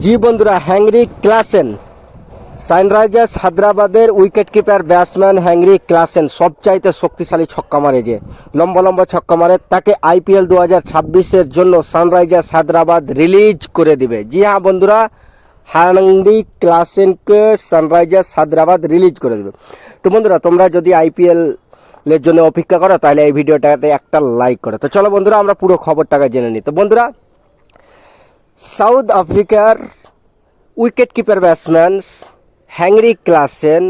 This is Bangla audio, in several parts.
জি বন্ধুরা, হ্যাংরি ক্লাসেন। সানরাইজার্স হায়দ্রাবাদের wicket keeper batsman Heinrich Klaasen সবচাইতে শক্তিশালী ছক্কা মারে যে, লম্বা লম্বা ছক্কা মারে, তাকে আইপিএল দু হাজার ছাব্বিশের জন্য সানরাইজার্স হায়দ্রাবাদ রিলিজ করে দিবে। জি হ্যাঁ বন্ধুরা, হ্যাংরি ক্লাসেনকে সানরাইজার্স হায়দ্রাবাদ রিলিজ করে দেবে। তো বন্ধুরা, তোমরা যদি আইপিএল এর জন্য অপেক্ষা করো, তাহলে এই ভিডিওটাতে একটা লাইক করো। তো চলো বন্ধুরা, আমরা পুরো খবরটাকে জেনে নিই। তো বন্ধুরা সাউথ আফ্রিকার wicket keeper batsman Heinrich Klaasen.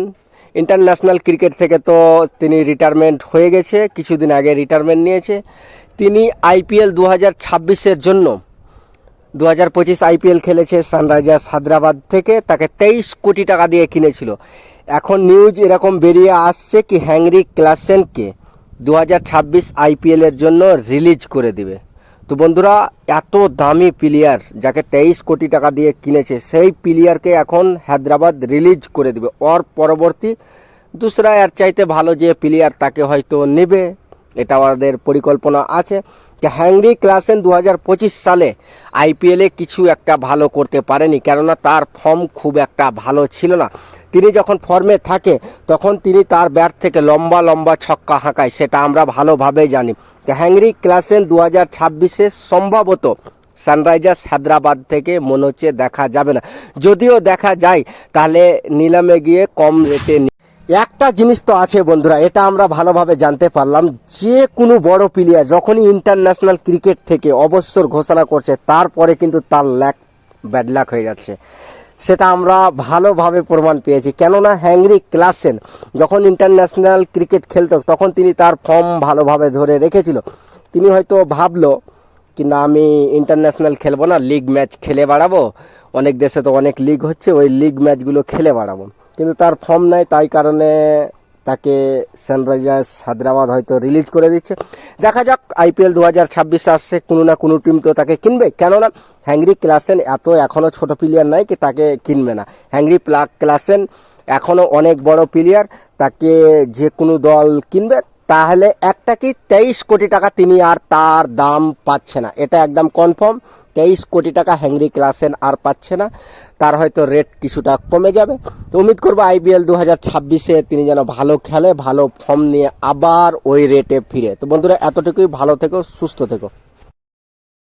International cricket থেকে তো তিনি রিটায়ারমেন্ট হয়ে গেছে, কিছুদিন আগে রিটায়ারমেন্ট নিয়েছে। তিনি আইপিএল দু হাজার ছাব্বিশের জন্য দু হাজার পঁচিশ আইপিএল খেলেছে সানরাইজার্স হায়দ্রাবাদ থেকে, তাকে তেইশ কোটি টাকা দিয়ে কিনেছিল। এখন নিউজ এরকম বেরিয়ে আসছে কি হ্যাংরি ক্লাসেনকে দু হাজার ছাব্বিশ আইপিএলের জন্য রিলিজ করে দিবে। তো বন্ধুরা, এত দামি প্লেয়ার যাকে তেইশ কোটি টাকা দিয়ে কিনেছে, সেই প্লেয়ারকে এখন হায়দ্রাবাদ রিলিজ করে দেবে। ওর পরবর্তী দুসরা এর চাইতে ভালো যে প্লেয়ার তাকে হয়তো নেবে, এটা আমাদের পরিকল্পনা আছে। যে হ্যাংরি ক্লাসেন দু পঁচিশ সালে আইপিএলে কিছু একটা ভালো করতে পারেনি, কেননা তার ফর্ম খুব একটা ভালো ছিল না। তিনি যখন ফর্মে থাকে, তখন তিনি তার ব্যাট থেকে লম্বা লম্বা ছক্কা হাঁকায়, সেটা আমরা ভালোভাবে জানি। হ্যাংরি ক্লাসেন দু হাজার ছাব্বিশে সম্ভবত সানরাইজার্স হায়দ্রাবাদ থেকে মনে হচ্ছে দেখা যাবে না। যদিও দেখা যায়, তাহলে নিলামে গিয়ে কম রেটে একটা জিনিস তো আছে বন্ধুরা, এটা আমরা ভালোভাবে জানতে পারলাম। যে কোনো বড় প্লেয়ার যখনই ইন্টারন্যাশনাল ক্রিকেট থেকে অবসর ঘোষণা করছে, তারপরে কিন্তু তার ল্যাক ব্যাড লাক হয়ে যাচ্ছে। সেটা আমরা ভালোভাবে প্রমাণ পেয়েছি। কেননা হ্যাংরি ক্লাসেন যখন ইন্টারন্যাশনাল ক্রিকেট খেলত, তখন তিনি তার ফর্ম ভালোভাবে ধরে রেখেছিল। তিনি হয়তো ভাবলো, কি না, আমি ইন্টারন্যাশনাল খেলব না, লিগ ম্যাচ খেলে বাড়াবো। অনেক দেশে তো অনেক লিগ হচ্ছে, ওই লিগ ম্যাচগুলো খেলে বাড়াবো। কিন্তু তার ফর্ম নাই, তাই কারণে তাকে সানরাইজার্স হায়দ্রাবাদ হয়তো রিলিজ করে দিচ্ছে। দেখা যাক আইপিএল দু হাজার ছাব্বিশে আসছে, কোনো না কোনো টিম তো তাকে কিনবে। কেননা, হ্যাংরি ক্লাসেন এত এখনও ছোট প্লেয়ার নাই কি তাকে কিনবে না। হ্যাংরি প্লা, ক্লাসেন এখনও অনেক বড় প্লেয়ার তাকে যে কোনো দল কিনবে তাহলে একটা কি তেইশ কোটি টাকা তিনি আর তার দাম পাচ্ছে না। এটা একদম কনফার্ম তেইশ কোটি টাকা হ্যাংরি ক্লাসেন আর পাচ্ছে না। তার হয়তো রেট কিছুটা কমে যাবে। তো উমিদ করব আইপিএল দু হাজার ছাব্বিশে তিনি যেন ভালো খেলে, ভালো ফর্ম নিয়ে আবার ওই রেটে ফিরে। তো বন্ধুরা, এতটুকুই। ভালো থেকো, সুস্থ থেকো।